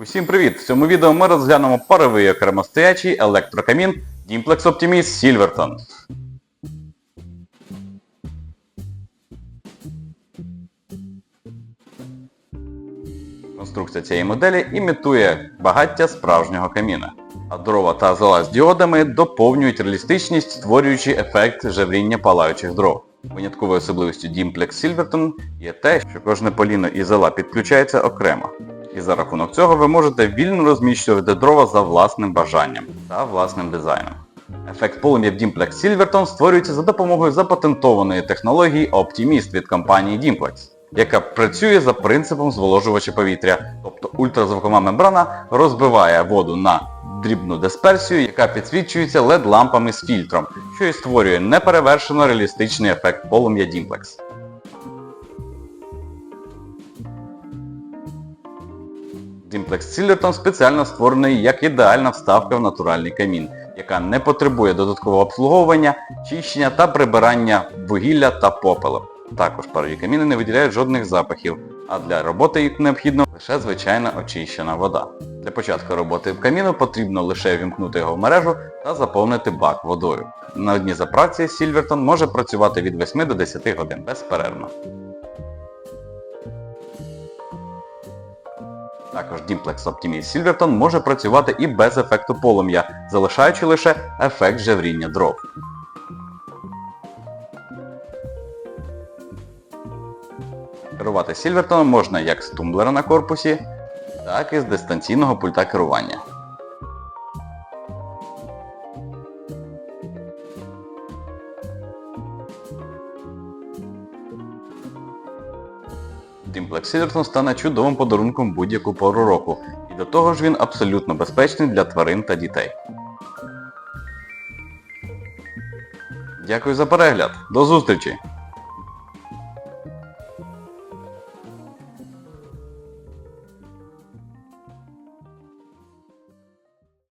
Усім привіт! В цьому відео ми розглянемо паровий окремостоячий електрокамін Dimplex Optimis Silverton. Конструкція цієї моделі імітує багаття справжнього каміна, а дрова та зола з діодами доповнюють реалістичність, створюючи ефект жевріння палаючих дров. Винятковою особливістю Dimplex Silverton є те, що кожне поліно і зола підключається окремо. І за рахунок цього ви можете вільно розміщувати дрова за власним бажанням та власним дизайном. Ефект полум'я в Dimplex Silverton створюється за допомогою запатентованої технології Optimist від компанії Dimplex, яка працює за принципом зволожувача повітря, тобто ультразвукова мембрана розбиває воду на дрібну дисперсію, яка підсвічується LED-лампами з фільтром, що і створює неперевершено реалістичний ефект полум'я Dimplex. Dimplex Silverton спеціально створений як ідеальна вставка в натуральний камін, яка не потребує додаткового обслуговування, чищення та прибирання вугілля та попелу. Також парові каміни не виділяють жодних запахів, а для роботи їх необхідно лише звичайна очищена вода. Для початку роботи в каміну потрібно лише вімкнути його в мережу та заповнити бак водою. На одній заправці Silverton може працювати від 8 до 10 годин безперервно. Також Dimplex Optimis Silverton може працювати і без ефекту полум'я, залишаючи лише ефект жевріння дров. Керувати Сільвертоном можна як з тумблера на корпусі, так і з дистанційного пульта керування. Silverton стане чудовим подарунком будь-яку пору року, і до того ж він абсолютно безпечний для тварин та дітей. Дякую за перегляд. До зустрічі!